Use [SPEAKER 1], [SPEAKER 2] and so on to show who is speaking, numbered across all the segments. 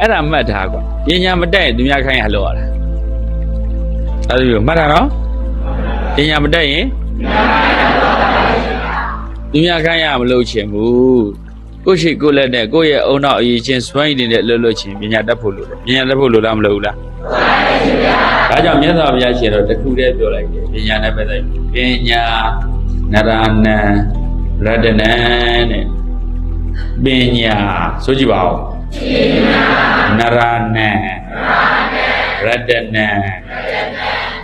[SPEAKER 1] အဲ့ဒါမှတ်ထားကွာပညာမတက်ရင်သူများခိုင်းရလို့ရတာအဲ့ဒါမျိုးမှတ်ထားနော်ပညာမတက်ရင်သူများခိုင်းရမလို့ချင်ဘူးကိုယ့်ရှိကိုယ့်လက်နဲ့ကိုယ့်ရဲ့အုံနောက်အရေးချင်းစွမ်းရည်တွေနဲ့လှုပ်လှုပ်ချင်းပညာတတ်ဖို့လိုတယ်ပညာတတ်ဖို့လိုလားမလိုဘူးလားဒါကြောင့်မြတ်စွာဘုရားရှင်တော့တခုတည်းပြောလိုက်တယ်ပညာနဲ့ပဲလိုက်ပညာနရဏံရတနံတဲ့ပညာဆိုကြည့်ပါဦး နရဏံရတနံ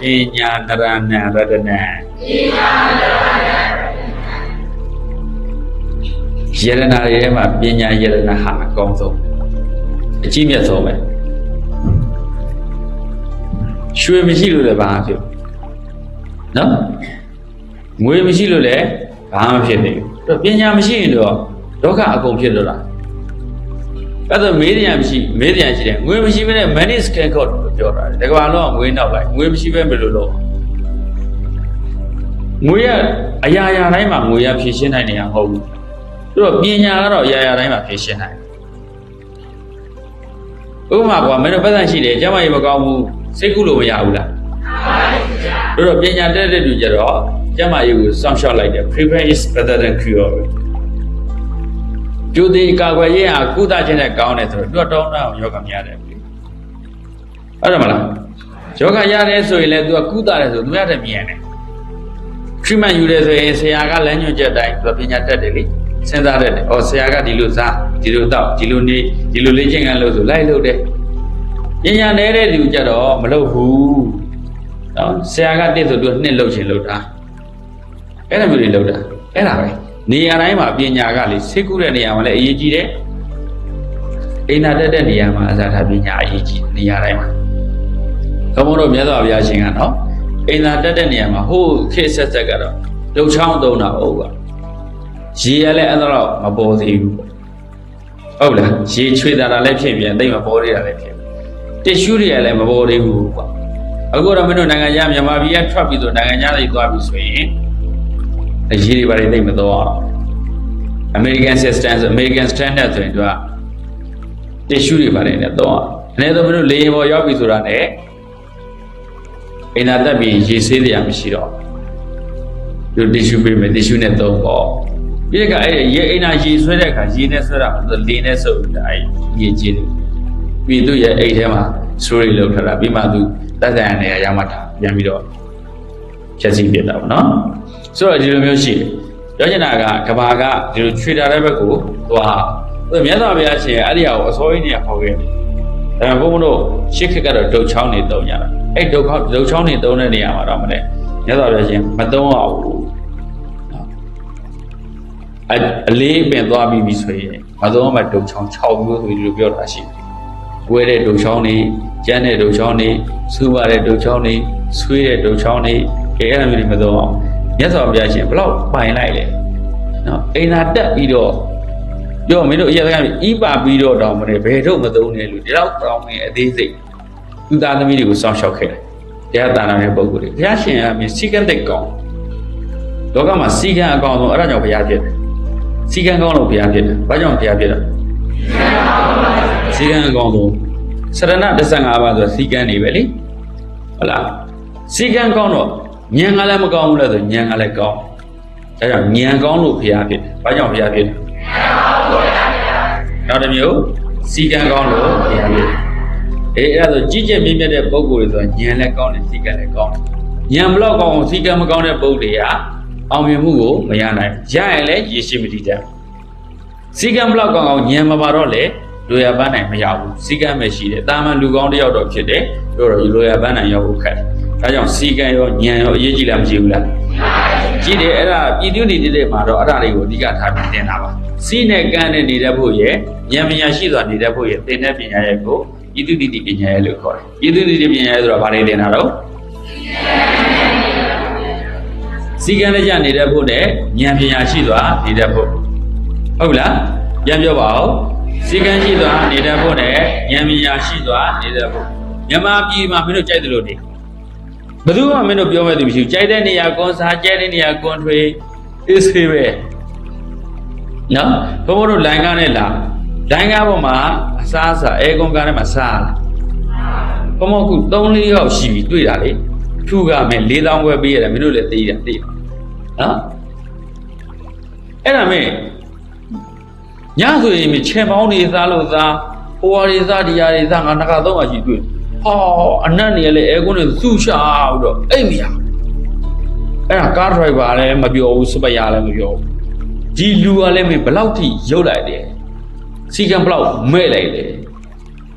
[SPEAKER 1] ပညာနရဏံရတနံယရနာတွေထဲမှာပညာယရနာဟာအကောင်းဆုံးအကြီးမြတ်ဆုံးပဲရွှေမရှိလို့လည်းဘာမှဖြစ်ဘူးနော်ငွေမရှိလို့လည်းဘာမှဖြစ်နေဘူးပညာမရှိရင်တော့ဒုက္ခအကုန်ဖြစ်လို့လား အဲ့တော့မေးတယ်မရှိမေးတယ်ရှိတယ်ငွေမရှိဘဲနဲ့ money scan code လို့ပြောတာတယ်တကဘာလုံးကငွေနောက်လိုက်ငွေမရှိဘဲဘယ်လိုလုပ်ငွေရအရာရာတိုင်းမှာငွေရဖြည့်ရှင်းနိုင်နေရမဟုတ်ဘူးသူတော့ပညာကတော့အရာရာတိုင်းမှာဖြည့်ရှင်းနိုင်ဥပမာကွာမင်းတို့ပတ်သက်ရှိတယ်ကျမကြီးမကောင်းဘူးစိတ်ကူးလို့မရဘူးလားမှန်ပါဘူးဗျာတို့တော့ပညာတက်တဲ့လူကြတော့ကျမကြီးကိုစောင့်ရှောက်လိုက်တယ် prevent is better than cure ပဲ ကျိုးသေးကာကွယ်ရေးဟာကုသခြင်းနဲ့ကောင်းတယ်ဆိုတော့သူကတောင်းတအောင်ယောဂမရတယ်ပြီအဲ့ဒါမလားယောဂရတယ်ဆိုရင်လည်းသူကကုသတယ်ဆိုသူရတဲ့မြင်တယ် treatment ယူတယ်ဆိုရင်ဆရာကလမ်းညွှန်ချက်တိုင်းသူပညာတတ်တယ်လေစဉ်းစားတတ်တယ်။အော်ဆရာကဒီလိုစားဒီလိုတောက်ဒီလိုနေဒီလိုလေ့ကျင့်ခန်းလုပ်ဆိုလိုက်လုပ်တယ်။ပညာနေတဲ့လူကြတော့မလုပ်ဘူး။နော်ဆရာကတစ်ဆိုသူနှစ်လုပ်ချင်လုပ်တာ။အဲ့ဒါမျိုးတွေလုပ်တာ။အဲ့ဒါပဲ။ နေရာတိုင်းမှာပညာကလေစိတ်ကူးတဲ့နေရာမှာလည်းအရေးကြီးတယ်။အိမ်နာတက်တဲ့နေရာမှာအစားထားပညာအရေးကြီးနေရာတိုင်းမှာ။ဘုံဘုံတို့မြတ်စွာဘုရားရှင်ကနော်အိမ်သာတက်တဲ့နေရာမှာဟိုးခေတ်ဆက်ဆက်ကတော့လှုပ်ချောင်းသုံးတာဟုတ်ပါရေရလည်းအဲ့တော့မပေါ်သေးဘူးဟုတ်လားရေချွေတာလည်းဖြစ်ပြန်တိတ်မပေါ်သေးတာလည်းဖြစ်တစ်ရှူးတွေကလည်းမပေါ်သေးဘူးကွာအခုတော့မင်းတို့နိုင်ငံခြားမြန်မာပြည်ကထွက်ပြီးဆိုနိုင်ငံခြားတွေသွားပြီးဆိုရင် အရေးတွေဘာတွေတိတ်မတော်အောင် American systems American standard ဆိုရင်သူကတစ်ရှူးတွေဘာတွေနဲ့တော့အဲ့ဒါမင်းတို့လေရင်ပေါ်ရောက်ပြီဆိုတာနဲ့အိမ်သာတက်ပြီးရေဆေးတရားမရှိတော့ဒီတီရှူပေးမယ်တီရှူနဲ့သုံးပေါ့ပြီးတဲ့ကအဲ့ရေအိမ်သာရေဆွဲတဲ့အခါရေနဲ့ဆွဲတာမဟုတ်လေနဲ့ဆုပ်တာအဲ့ရေကြီးတယ်ပြီးသူ့ရဲ့အိတ်ထဲမှာစတိုရီလောက်ထားတာပြီးမှသူတက်တဲ့အနေအရမှတာပြန်ပြီးတော့ ဖြည့်ဆည်းပြတာပေါ့နော်ဆိုတော့ဒီလိုမျိုးရှိတယ်ပြောချင်တာကကဘာကဒီလိုခြွေတာတဲ့ဘက်ကိုသွားသူမြတ်စွာဘုရားရှင်အဲ့ဒီဟာကိုအစိုးရနေခေါ်ခဲ့တယ်ဒါပေမဲ့ဘုန်းဘုန်းတို့ရှစ်ခက်ကတော့ဒုတ်ချောင်းနေတုံကြတာအဲ့ဒုက္ခဒုတ်ချောင်းနေတုံတဲ့နေရာမှာတော့မလဲမြတ်စွာဘုရားရှင်မတုံးအောင်ဘူးအအလေးပင်သွားပြီးပြီဆိုရင်မတုံးမှဒုတ်ချောင်း6မျိုးဆိုပြီးလိုပြောတာရှိတယ်။ကွဲတဲ့ဒုတ်ချောင်းနေကျန်းတဲ့ဒုတ်ချောင်းနေဆူပါတဲ့ဒုတ်ချောင်းနေဆွေးတဲ့ဒုတ်ချောင်းနေ ကဲအဲ့လိုမျိုးတွေမတုံးအောင်မြတ်စွာဘုရားရှင်ဘလောက်ပိုင်လိုက်လဲနော်အိမ်သာတက်ပြီးတော့ပြောမင်းတို့အရာကဤပါပြီးတော့တောင်းမနေဘယ်တော့မသုံးနဲ့လို့ဒီတော့တောင်းမင်းအသေးစိတ်သူသားသမီးတွေကိုစောင့်ရှောက်ခဲ့တယ်တရားတာနာတဲ့ပုဂ္ဂိုလ်တွေဘုရားရှင်ကမြင်စီကံတဲ့ကောင်းလောကမှာစီကံအကောင်းဆုံးအဲ့ဒါကြောင့်ဘုရားဖြစ်တယ်စီကံကောင်းလို့ဘုရားဖြစ်တယ်ဘာကြောင့်ဘုရားဖြစ်တာစီကံအကောင်းဆုံးစရဏ15ပါးဆိုစီကံနေပဲလေဟုတ်လားစီကံကောင်းတော့ ဉာဏ်ကလည်းမကောင်းဘူးလဲဆိုဉာဏ်ကလည်းကောင်းဒါကြောင့်ဉာဏ်ကောင်းလို့ဘုရားဖြစ်တယ်ဘာကြောင့်ဘုရားဖြစ်တယ်နောက်တစ်မျိုးစီကံကောင်းလို့ဘုရားဖြစ်တယ်အေးအဲ့ဒါဆိုကြီးကျယ်မြင့်မြတ်တဲ့ပုံကိုယ်တွေဆိုဉာဏ်လည်းကောင်းတယ်စီကံလည်းကောင်းတယ်ဉာဏ်ဘလောက်ကောင်းအောင်စီကံမကောင်းတဲ့ပုံတွေကအောင်မြင်မှုကိုမရနိုင်ဘူးရရင်လည်းရေရှိမတည်တတ်ဘူးစီကံဘလောက်ကောင်းအောင်ဉာဏ်မပါတော့လေလိုရပန်းနိုင်မရဘူးစီကံပဲရှိတယ်တာမန်လူကောင်းတစ်ယောက်တော့ဖြစ်တယ်ပြောတော့လိုရပန်းနိုင်ရောက်ဖို့ခက်တယ် ဒါကြောင့်စီကံရောဉာဏ်ရောအရေးကြီးလားမကြီးဘူးလားကြည့်တယ်အဲ့ဒါပြည်သူနေတဲ့မှာတော့အဲ့ဒါတွေကိုအဓိကထားပြီးတင်တာပါစီနဲ့ကံနဲ့နေတတ်ဖို့ရဲ့ဉာဏ်ပညာရှိစွာနေတတ်ဖို့ရဲ့သင်တဲ့ပညာရဲ့ကိုဤသူတိတိပညာရဲ့လို့ခေါ်တယ်ဤသူတိတိပညာရဲ့ဆိုတာဘာတွေတင်တာတော့စီကံလည်းကြနေတတ်ဖို့နဲ့ဉာဏ်ပညာရှိစွာနေတတ်ဖို့ဟုတ်လားပြန်ပြောပါဦးစီကံရှိစွာနေတတ်ဖို့နဲ့ဉာဏ်ပညာရှိစွာနေတတ်ဖို့မြန်မာပြည်မှာမင်းတို့ကြိုက်တယ်လို့နေ ဘယ်သူမှမင်းတို့ပြောမဲ့သူမရှိဘူးကြိုက်တဲ့နေရာကွန်စာကြိုက်တဲ့နေရာကွန်ထွေအေးဆေးပဲနော်ဘုန်းဘုန်းတို့လိုင်ကားနဲ့လာဒိုင်းကားပေါ်မှာအစားအစာအဲကွန်ကားထဲမှာစားလာဘမောခု3 4ယောက်ရှိပြီတွေ့တာလေထူကမယ်4000ခွဲပေးရတယ်မင်းတို့လည်းသိတာသိတယ်နော်အဲ့ဒါမဲ့ညဆိုရင်ချေပေါင်းတွေစားလို့စားဟိုဟာတွေစားဒီဟာတွေစားငါနှစ်ခါသုံးခါရှိတွေ့ဟော အနက်နေရလေအဲကွန်းတွေစုရှာပြီးတော့အိတ်မရအဲ့ဒါကားဒရိုက်ဘာလည်းမပြောဘူးစပယာလည်းမပြောဘူးဒီလူကလည်းမင်းဘလောက်ထိရုပ်လိုက်တယ်စီကံဘလောက်မဲ့လိုက်တယ်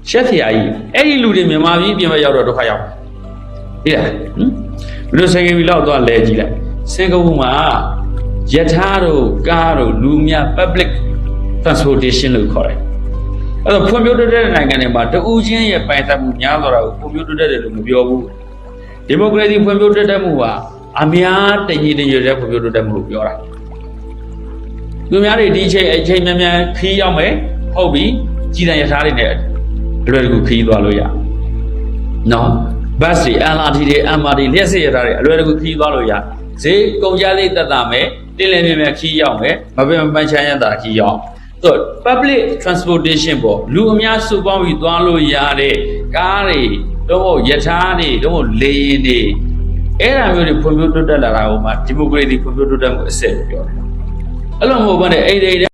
[SPEAKER 1] ရှက်ဖျာကြီးအဲ့ဒီလူတွေမြန်မာပြည်ပြင်မဲ့ရောက်တော့ဒုက္ခရောက်ဟိလားဟမ်ဘယ်လိုစင်ကီလောက်တော့လဲကြည့်လိုက်စင်ကာပူမှာယထာတို့ကားတို့လူမြ public transportation လို့ခေါ်တယ် အဲ့တော့ဖွံ့ဖြိုးတိုးတက်တဲ့နိုင်ငံတွေမှာတဦးချင်းရဲ့ပိုင်ဆိုင်မှုများစွာကိုဖွံ့ဖြိုးတိုးတက်တယ်လို့မပြောဘူးဒီမိုကရေစီဖွံ့ဖြိုးတိုးတက်မှုဟာအများတညီတညွတ်တဲ့ဖွံ့ဖြိုးတိုးတက်မှုလို့ပြောတာသူများတွေဒီချိန်အချိန်များများခီးရောက်မယ်ဟုတ်ပြီကြီးတန်ရထားတွေနဲ့အလွယ်တကူခီးသွားလို့ရနော်ဘတ်တွေ LRT တွေ MRT လျှက်စစ်ရထားတွေအလွယ်တကူခီးသွားလို့ရဈေးကုန်ကြလေးတက်တာမယ်တင်းလင်းမြင်မြခီးရောက်မယ်မပင်မပန်းချမ်းရတာခီးရောက်ဆို တော့ public transportation ပေါ့လူအများစုပေါင်းပြီးသွားလို့ရတဲ့ကားတွေတော့မဟုတ်ယထာတွေတော့မဟုတ်လေယာဉ်တွေအဲ့ဒါမျိုးတွေဖွံ့ဖြိုးတိုးတက်လာတာဟိုမှာဒီမိုကရေစီဖွံ့ဖြိုးတိုးတက်မှုအစစ်လို့ပြောတယ်အဲ့လိုမဟုတ်ဘဲနဲ့အိမ်တွေ